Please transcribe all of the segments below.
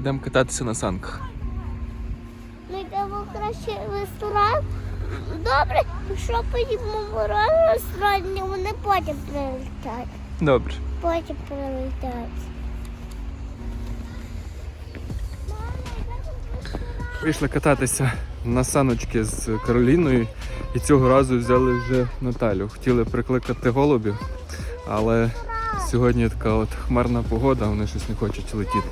Йдемо кататися на санках. Ми йдемо краще в ресторан. Добре, якщо поїдемо в ресторан, вони потім прилетять. Добре. Потім прилетять. Вийшли кататися на саночки з Кароліною і цього разу взяли вже Наталю. Хотіли прикликати голубів, але сьогодні така от хмарна погода, вони щось не хочуть летіти.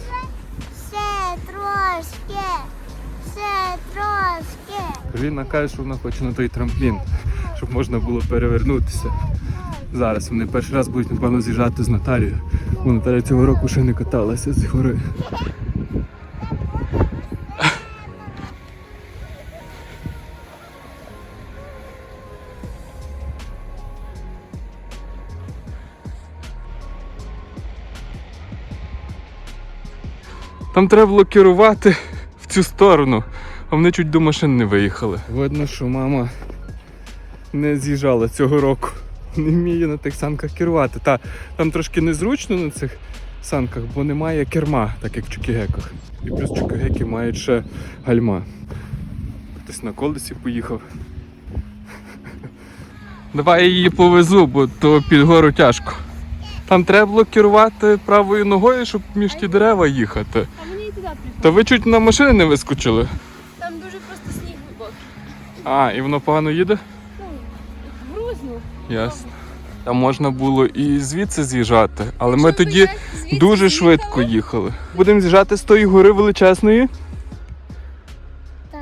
Кароліна каже, що вона хоче на той трамплін, щоб можна було перевернутися. Зараз вони перший раз будуть, напевно, з'їжджати з Наталією. Бо Наталя цього року ще не каталася з гори. Там треба було керувати в цю сторону, а вони чуть до машин не виїхали. Видно, що мама не з'їжджала цього року. Не вміє на тих санках керувати. Та там трошки незручно на цих санках, бо немає керма, так як в чукігеках. І плюс чукігеки мають ще гальма. Хтось на колесі поїхав. Давай я її повезу, бо то під гору тяжко. Там треба було керувати правою ногою, щоб між ті дерева їхати. А мені і туди. Та ви чуть на машини не вискочили. Там дуже просто сніг глибокий. А, і воно погано їде? Ну, грузно. Ясно. Там можна було і звідси з'їжджати, але ми тоді дуже швидко їхали. Будемо з'їжджати з тої гори величезної. Так.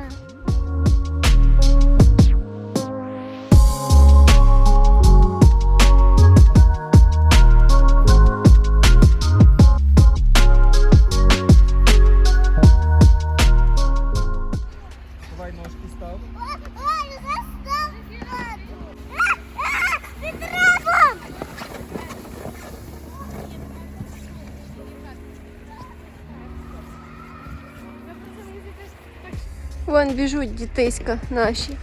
Вон біжуть дітиська наші.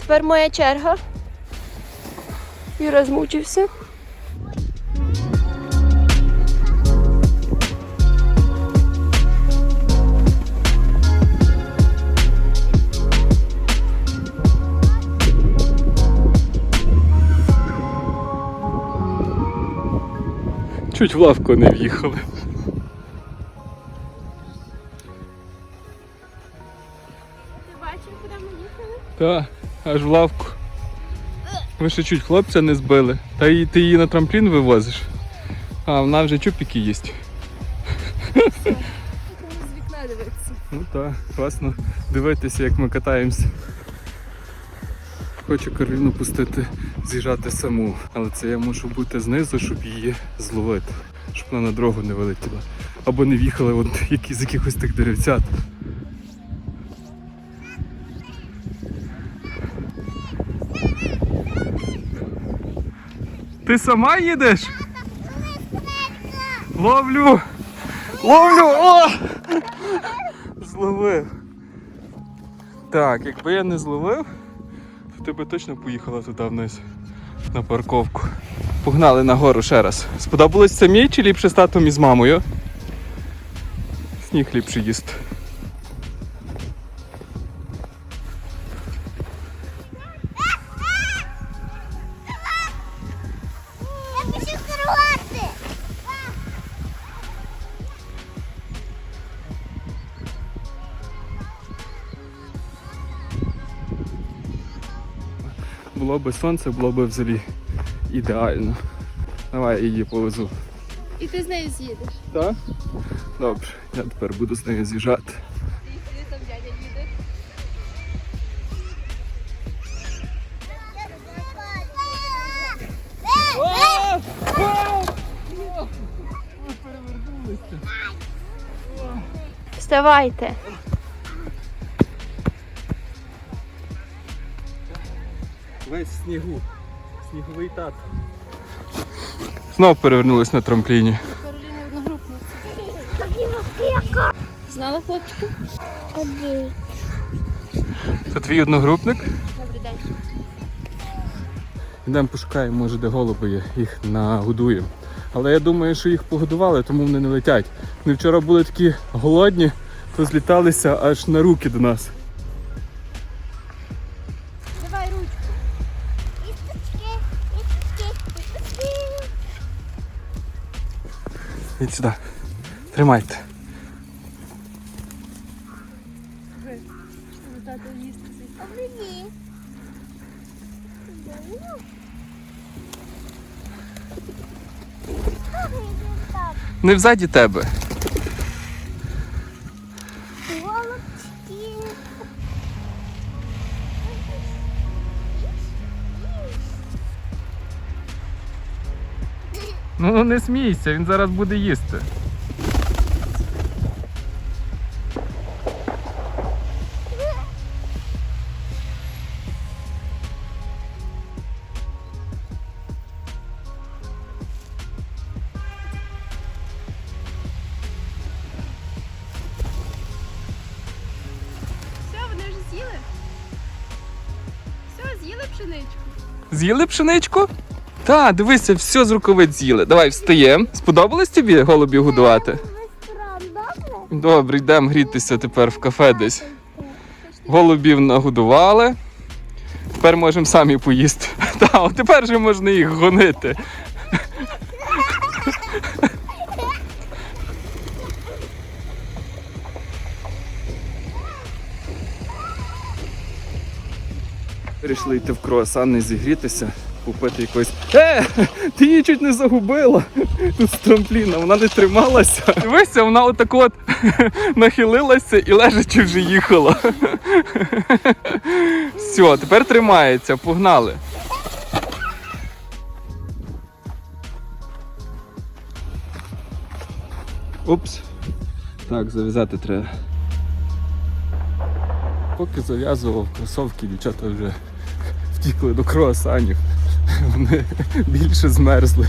Тепер моя черга. Юра змучився. Чуть в лавку не в'їхали. Так, аж в лавку. Ви ще чуть хлопця не збили. Та і ти її на трамплін вивозиш. А вона вже чупіки їсть. З вікна дивитися. Ну так, класно дивитися, як ми катаємося. Хочу Кароліну пустити з'їжджати саму, але це я мушу бути знизу, щоб її зловити, щоб вона на дорогу не вилетіла. Або не в'їхала з якихось тих деревцят. Ти сама їдеш? Ловлю! Ловлю! О! Зловив. Так, якби я не зловив, то ти би точно поїхала туди вниз на парковку. Погнали нагору ще раз. Сподобалось самій чи ліпше з татом і з мамою? Сніг ліпше їсти. Було би сонце, було б взагалі ідеально. Давай я її повезу. І ти з нею з'їдеш. Так? Добре, я тепер буду з нею з'їжджати. Вставайте. Весь в снігу. Сніговий тат. Знов перевернулись на трампліні. Знала хлопчика? Ходи. Це твій одногрупник? Добрий день. Йдемо пошукаємо, може де голуби є, їх нагодуємо. Але я думаю, що їх погодували, тому вони не летять. Вони вчора були такі голодні, то зліталися аж на руки до нас. Ідь сюди. Тримайте. Не взаді тебе. Ну не смійся, він зараз буде їсти. З'їли пшеничку. З'їли пшеничку? Та, дивися, все з рукавиць з'їли. Давай встаємо. Сподобалось тобі голубів годувати? Добре? Йдемо грітися тепер в кафе десь. Голубів нагодували. Тепер можемо самі поїсти. Та, тепер же можна їх гонити. Вирішили йти в круасан і зігрітися, купити якось. Е! Ти її чуть не загубила! Тут з трампліна, вона не трималася. Дивися, вона отак от нахилилася і лежачи вже їхала. Все, тепер тримається, погнали. Упс. Так, зав'язати треба. Поки зав'язував кросовки, дівчата вже втікли до круасанів. Вони більше змерзли.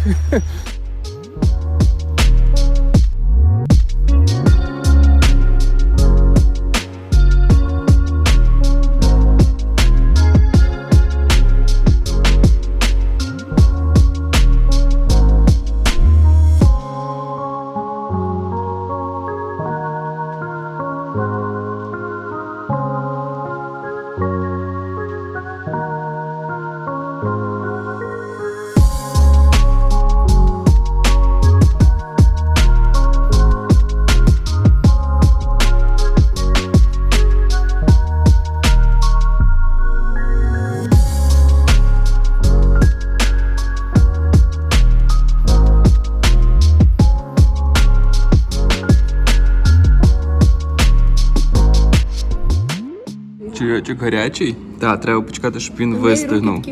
Чайочок гарячий? Так, треба почекати, щоб він вистигнув.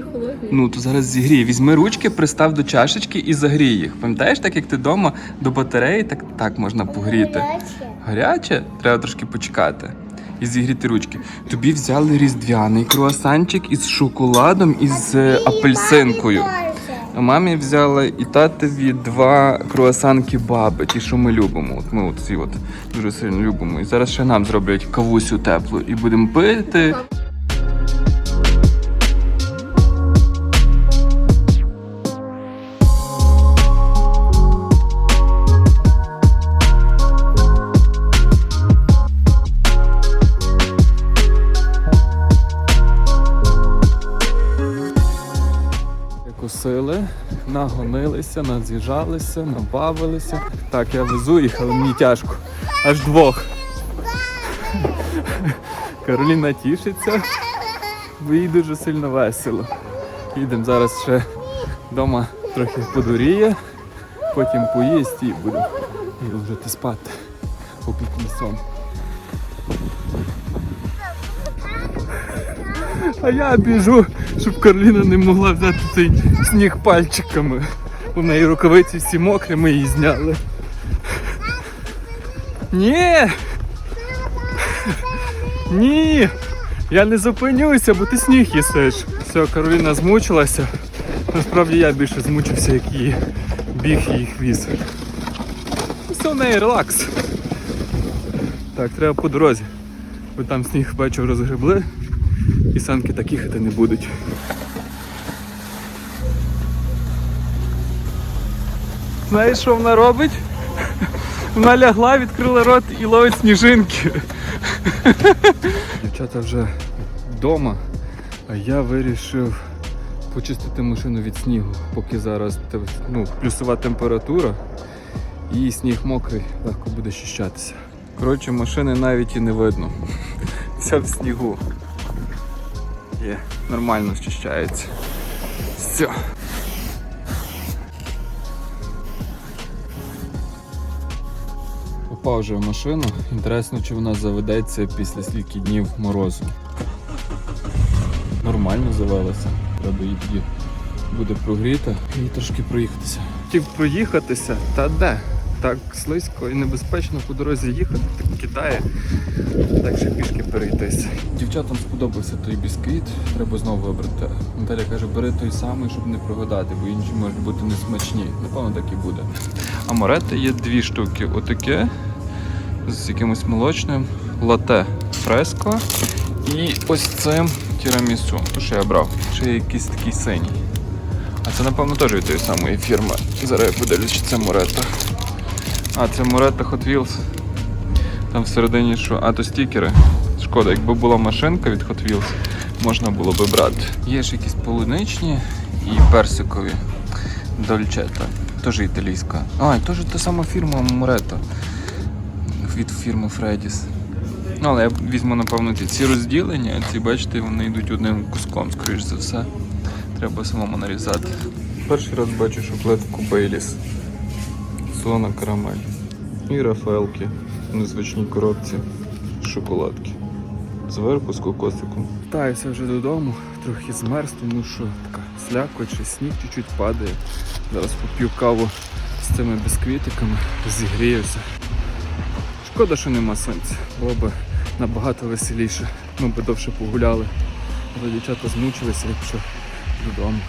Ну, то зараз зігрій. Візьми ручки, пристав до чашечки і загрій їх. Пам'ятаєш, так як ти вдома до батареї, так, так можна погріти. Гаряче. Гаряче? Треба трошки почекати. І зігріти ручки. Тобі взяли різдвяний круасанчик із шоколадом і з е, апельсинкою. Мамі взяла і татові два круасанки баби, ті, що ми любимо. От ми от ці от дуже сильно любимо. І зараз ще нам зроблять кавусю теплу і будемо пити. Нагонилися, надз'їжджалися, набавилися. Так, я везу їх, але мені тяжко. Аж двох. Кароліна тішиться, бо їй дуже сильно весело. Їдемо зараз ще вдома трохи подуріє, потім поїсть і будемо лежати спати попід сон. А я біжу, щоб Кароліна не могла взяти цей сніг пальчиками. У неї рукавиці всі мокрі, ми її зняли. Ні! Ні! Я не зупинюся, бо ти сніг їсиш. Все, Кароліна змучилася. Насправді я більше змучився, як її біг і її хвіст. Все в неї релакс. Так, треба по дорозі. Бо там сніг бачу розгребли і санки так їхати не будуть. Знаєш, що вона робить? Вона лягла, відкрила рот і ловить сніжинки. Дівчата вже вдома, а я вирішив почистити машину від снігу, поки зараз ну, плюсова температура і сніг мокрий, легко буде щищатися. Коротше, машини навіть і не видно. Вся в снігу. Є, нормально щищається. Все. Попав вже в машину. Інтересно, чи вона заведеться після стільки днів морозу. Нормально завелася. Треба її тоді буде прогріти і трошки проїхатися. Хотів проїхатися, та де? Так слизько і небезпечно по дорозі їхати, так кидає. Так ще пішки перейтися. Дівчатам сподобався той бісквіт, треба знову вибрати. Наталя каже, бери той самий, щоб не прогадати, бо інші можуть бути несмачні. Напевно, так і буде. А морети є дві штуки. Отаке з якимось молочним, лате фреско і ось цим тірамісу. То, що я брав. Ще якийсь такий синій. А це, напевно, теж від тої самої фірми. Зараз я подивлюсь, чи це Моретто. А, це Моретто Hot Wheels. Там всередині що? А, то стікери. Шкода, якби була машинка від Hot Wheels, можна було би брати. Є ж якісь полуничні і персикові. Дольчета. Теж італійська. А, і теж та сама фірма Моретто. Від фірми Фредіс. Ну, але я візьму, напевно, ці, розділення, ці, бачите, вони йдуть одним куском, скоріш за все. Треба самому нарізати. Перший раз бачу шоколадку Бейліс. Сона карамель. І Рафаелки в незвичній коробці шоколадки. Зверху з кокосиком. Таюся вже додому, трохи змерз, тому що така слякоть, сніг чуть-чуть падає. Зараз поп'ю каву з цими бісквітиками, зігріюся. Шкода, що нема сонця. Було б набагато веселіше. Ми б довше погуляли. Але дівчата змучилися пішли додому.